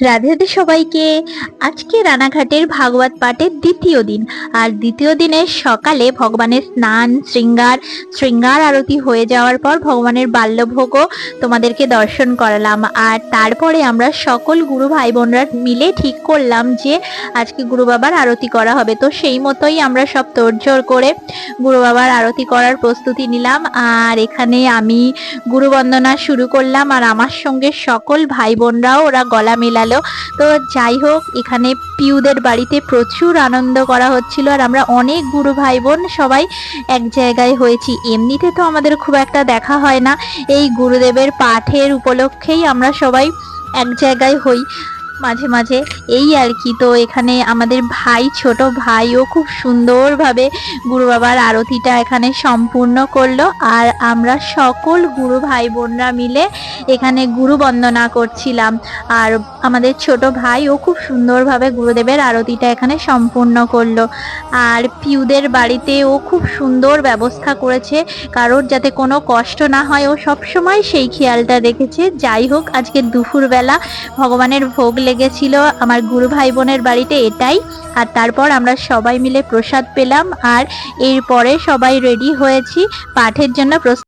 রাধে সবাইকে আজকে রানাঘাটের ভাগবত পাঠের দ্বিতীয় দিন। আর দ্বিতীয় দিনের সকালে ভগবানের স্নান, শৃঙ্গার শৃঙ্গার আরতি হয়ে যাওয়ার পর ভগবানের বাল্যভোগও তোমাদেরকে দর্শন করালাম। আর তারপরে আমরা সকল গুরু ভাই বোনরা মিলে ঠিক করলাম যে আজকে গুরু বাবার আরতি করা হবে। তো সেই মতোই আমরা সব তোড়জোড় করে গুরু বাবার আরতি করার প্রস্তুতি নিলাম। আর এখানে আমি গুরু বন্দনা শুরু করলাম। আর আমার সঙ্গে সকল ভাই বোনরাও ওরা গলা মেলালো তো যাই হোক, এখানে পিউদের বাড়িতে প্রচুর আনন্দ করা হচ্ছিল আর আমরা অনেক গুরু ভাই বোন সবাই এক জায়গায় হয়েছি। এমনিতে তো আমাদের খুব একটা দেখা হয় না। এই গুরুদেবের পাঠের উপলক্ষেই আমরা সবাই এক জায়গায় হই। মাঝে মাঝে। এই আর কি, তো এখানে আমাদের ভাই, ছোট ভাইও খুব সুন্দরভাবে গুরু বাবার আরতিটা এখানে সম্পূর্ণ করল। আর আমরা সকল গুরু ভাই বোনরা মিলে এখানে গুরু বন্দনা করছিলাম। আর আমাদের ছোট ভাইও খুব সুন্দরভাবে গুরুদেবের আরতিটা এখানে সম্পূর্ণ করল। আর পিউদের বাড়িতে ও খুব সুন্দর ব্যবস্থা করেছে। কারোর যাতে কোনো কষ্ট না হয়, ও সবসময় সেই খেয়ালটা রেখেছে যাই হোক, আজকে দুপুরবেলা ভগবানের ভোগ লেগেছিল আমার গুরু ভাই বোনের বাড়িতে এটাই। আর তারপর আমরা সবাই মিলে প্রসাদ পেলাম আর এরপরে সবাই রেডি হয়েছি পাঠের জন্য